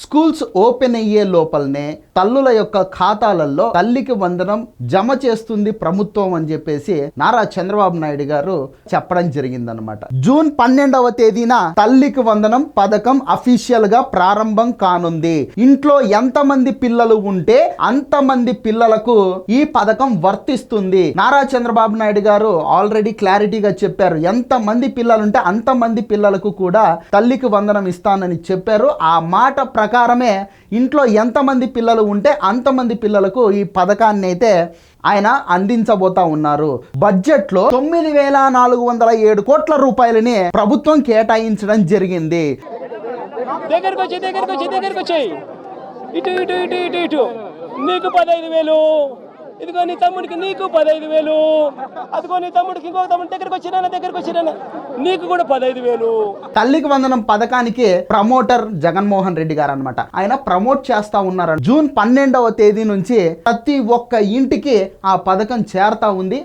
Schools open అయ్యే లోపలనే తల్లుల యొక్క ఖాతాలలో తల్లికి వందనం జమ చేస్తుంది ప్రభుత్వం అని చెప్పేసి నారా చంద్రబాబు నాయుడు గారు చెప్పడం జరిగిందనమాట జూన్ పన్నెండవ తేదీన తల్లికి వందనం పథకం అఫీషియల్గా ప్రారంభం కానుంది. ఇంట్లో ఎంతమంది పిల్లలు ఉంటే అంతమంది పిల్లలకు ఈ పథకం వర్తిస్తుంది. నారా చంద్రబాబు నాయుడు గారు ఆల్రెడీ క్లారిటీగా చెప్పారు. ఎంత మంది పిల్లలు ఉంటే అంతమంది పిల్లలకు కూడా తల్లికి వందనం ఇస్తానని చెప్పారు. ఆ మాట ప్రకారమే ఇంట్లో ఎంతమంది పిల్లలు ఉంటే అంతమంది పిల్లలకు ఈ పథకాన్ని అయితే ఆయన అందించబోతా ఉన్నారు. బడ్జెట్లో తొమ్మిది వేల నాలుగు వందల ఏడు కోట్ల రూపాయలని ప్రభుత్వం కేటాయించడం జరిగింది. దగ్గరకు వచ్చి ఇటు ఇటు ఇటు ఇటు ఇటు. నీకు పదహైదు వేలు. ఇదిగో నీ తమ్ముడికి నీకు పదహైదు వేలు. అదిగో నీ తమ్ముడికి ఇంకో తమ్ముడి దగ్గరకు వచ్చినా దగ్గరకు వచ్చినా నీకు కూడా పదహైదు వేలు. తల్లికి వందనం పథకానికి ప్రమోటర్ జగన్మోహన్ రెడ్డి గారు అనమాట ఆయన ప్రమోట్ చేస్తా ఉన్నారు జూన్ పన్నెండవ తేదీ నుంచి ప్రతి ఒక్క ఇంటికి ఆ పథకం చేరతా ఉంది.